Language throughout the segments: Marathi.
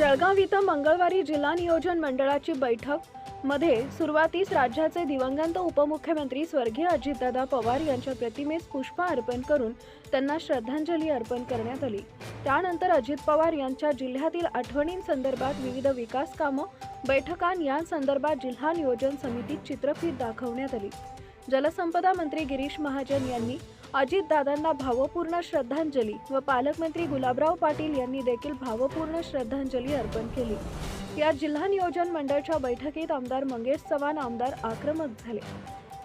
जळगाव इथं मंगळवारी जिल्हा नियोजन मंडळाची बैठक. मध्ये सुरुवातीस राज्याचे दिवंगत उपमुख्यमंत्री स्वर्गीय अजितदादा पवार यांच्या प्रतिमेस पुष्प अर्पण करून त्यांना श्रद्धांजली अर्पण करण्यात आली. त्यानंतर अजित पवार यांच्या जिल्ह्यातील आठवणींसंदर्भात विविध विकास कामं बैठका यांसंदर्भात जिल्हा नियोजन समितीत चित्रफीत दाखवण्यात आली. जलसंपदा मंत्री गिरीश महाजन यांनी अजितदादांना भावपूर्ण श्रद्धांजली व पालकमंत्री गुलाबराव पाटील यांनी देखील भावपूर्ण श्रद्धांजली अर्पण केली. या जिल्हा नियोजन मंडळाच्या बैठकीत आमदार मंगेश चव्हाण आमदार आक्रमक झाले.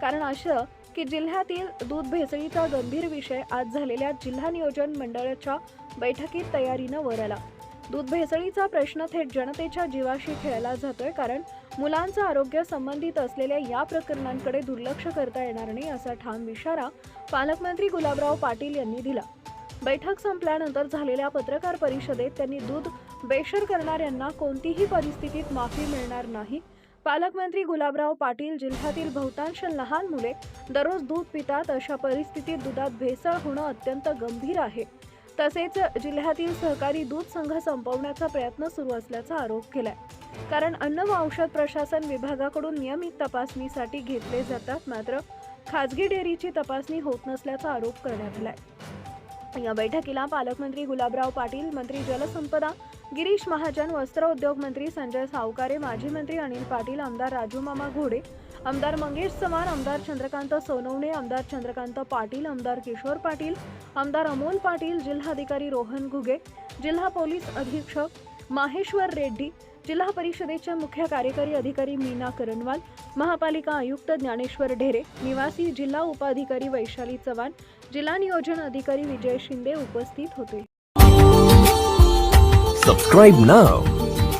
कारण असं की जिल्ह्यातील दूध भेसळीचा गंभीर विषय आज झालेल्या जिल्हा नियोजन मंडळाच्या बैठकीत तयारीनं वर आला. दूध भेसळीचा प्रश्न थेट जनतेच्या जीवाशी खेळला जातोय कारण मुलांचं आरोग्य संबंधित असलेल्या या प्रकरणांकडे दुर्लक्ष करता येणार नाही असा ठाम इशारा पालकमंत्री गुलाबराव पाटील यांनी दिला. बैठक संपल्यानंतर झालेल्या पत्रकार परिषदेत त्यांनी दूध बेशर करणाऱ्यांना कोणतीही परिस्थितीत माफी मिळणार नाही. पालकमंत्री गुलाबराव पाटील जिल्ह्यातील बहुतांश लहान मुले दररोज दूध पितात अशा परिस्थितीत दुधात भेसळ होणं अत्यंत गंभीर आहे. तसेच जिल्ह्यातील सहकारी दूध संघ संपवण्याचा प्रयत्न सुरू असल्याचा आरोप केलाय. कारण अन्न व औषध प्रशासन विभागाकडून नियमित तपासणीसाठी घेतले जातात मात्र खाजगी डेअरीची तपासणी होत नसल्याचा आरोप करण्यात आलाय. या बैठकीला पालकमंत्री गुलाबराव पाटील मंत्री जलसंपदा गिरीश महाजन वस्त्रोद्योग मंत्री संजय सावकारे माजी मंत्री अनिल पाटील आमदार राजूमामा घोडे आमदार मंगेश चव्हाण आमदार चंद्रकांत सोनवणे आमदार चंद्रकांत पाटील आमदार किशोर पाटील आमदार अमोल पाटील जिल्हाधिकारी रोहन घुगे जिल्हा पोलीस अधीक्षक माहेश्वर रेड्डी जिल्हा परिषदेच्या मुख्य कार्यकारी अधिकारी मीना करणवाल महापालिका आयुक्त ज्ञानेश्वर ढेरे निवासी जिल्हा उपाधिकारी वैशाली चव्हाण जिल्हा नियोजन अधिकारी विजय शिंदे उपस्थित होते. Subscribe now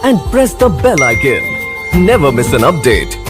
and press the bell icon never miss an update